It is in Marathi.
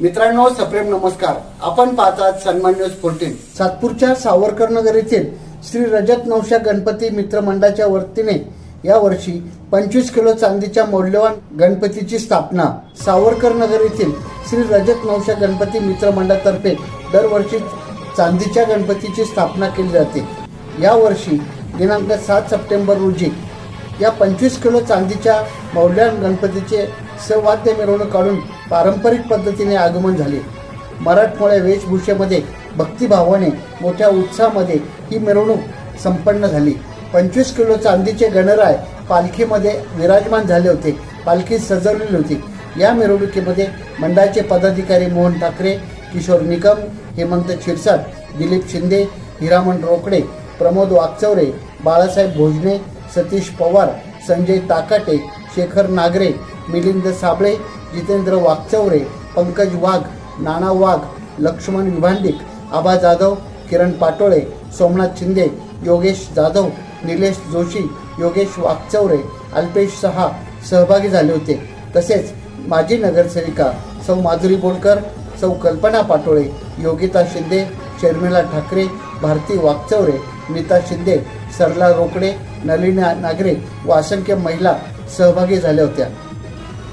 मित्रांनो सप्रेम नमस्कार. आपण पाहतात सन्मान न्यूज फोर्टीन सातपूरच्या सावरकर नगर येथील श्री रजत नवशा गणपती मित्र मंडळाच्या वतीने या वर्षी पंचवीस किलो चांदीच्या मौल्यवान गणपतीची स्थापना सावरकर नगर येथील श्री रजत नवशा गणपती मित्र मंडळातर्फे दरवर्षी चांदीच्या गणपतीची स्थापना केली जाते. यावर्षी दिनांक सात सप्टेंबर रोजी या पंचवीस किलो चांदीच्या मौल्यवान गणपतीचे सवाद्य मिरवणूक काढून पारंपरिक पद्धतीने आगमन झाले. मराठमोळ्या वेशभूषेमध्ये भक्तिभावाने मोठ्या उत्साहामध्ये ही मिरवणूक संपन्न झाली. पंचवीस किलो चांदीचे गणराय पालखीमध्ये विराजमान झाले होते पालखी सजवलेली होती. या मिरवणुकीमध्ये मंडळाचे पदाधिकारी मोहन ठाकरे किशोर निकम हेमंत क्षीरसाट दिलीप शिंदे हिरामण रोकडे प्रमोद वागचौरे बाळासाहेब भोजने सतीश पवार संजय ताकाटे शेखर नागरे मिलिंद साबळे जितेंद्र वाघचौरे पंकज वाघ नाना वाघ लक्ष्मण विभांडिक आबा जाधव किरण पाटोळे सोमनाथ शिंदे योगेश जाधव निलेश जोशी योगेश वाघचौरे अल्पेश सहा सहभागी झाले होते. तसेच माजी नगरसेविका सौ माधुरी बोलकर सौ कल्पना पाटोळे योगिता शिंदे शर्मिला ठाकरे भारती वाघचौरे नीता शिंदे सरला रोकडे नलिनी नागरे व असंख्य महिला सहभागी झाल्या होत्या.